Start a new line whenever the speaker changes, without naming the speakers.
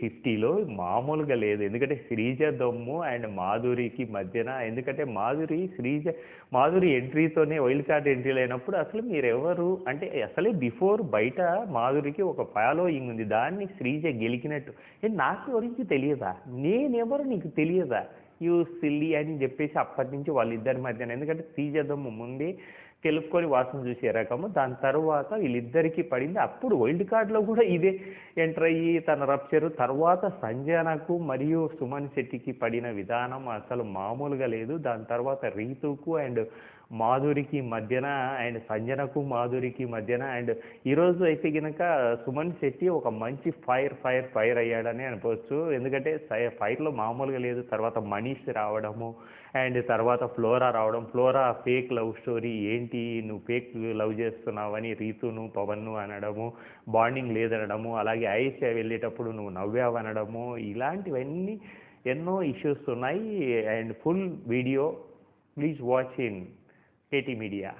ఫిఫ్టీలో మామూలుగా లేదు. ఎందుకంటే శ్రీజ దమ్ము అండ్ మాధురికి మధ్యన. ఎందుకంటే మాధురి శ్రీజ మాధురి ఎంట్రీతోనే వైల్డ్ కార్డ్ ఎంట్రీ లేనప్పుడు అసలు మీరు ఎవరు అంటే అసలే బిఫోర్ బయట మాధురికి ఒక ఫాలోయింగ్ ఉంది. దాన్ని శ్రీజ గెలికినట్టు. నాకు గురించి తెలియదా? నేనెవరు నీకు తెలియదా? యూ సిల్లీ అని చెప్పేసి అప్పటి నుంచి వాళ్ళిద్దరి మధ్యన. ఎందుకంటే శ్రీజ దమ్ము ముందే తెలుపుకొని వాసన చూసే రకము. దాని తర్వాత వీళ్ళిద్దరికీ పడింది. అప్పుడు వైల్డ్ కార్డ్లో కూడా ఇదే ఎంటర్ అయ్యి తన రప్చరు తర్వాత సంజనకు మరియు సుమన్ శెట్టికి పడిన విధానం అసలు మామూలుగా లేదు. దాని తర్వాత రీతుకు అండ్ మాధురికి మధ్యన అండ్ సంజనకు మాధురికి మధ్యన అండ్ ఈరోజు అయితే కనుక సుమన్ శెట్టి ఒక మంచి ఫైర్ ఫైర్ ఫైర్ అయ్యాడని అనుకోవచ్చు. ఎందుకంటే ఫైర్లో మామూలుగా లేదు. తర్వాత మనీష్ రావడము అండ్ తర్వాత ఫ్లోరా రావడం. ఫ్లోరా ఫేక్ లవ్ స్టోరీ ఏంటి? నువ్వు ఫేక్ లవ్ చేస్తున్నావని రీతును పవన్ను అనడము బాండింగ్ లేదనడము అలాగే ఐఎస్ఐ వెళ్ళేటప్పుడు నువ్వు నవ్వావనడము ఇలాంటివన్నీ ఎన్నో ఇష్యూస్ ఉన్నాయి. And full video please watch in KT media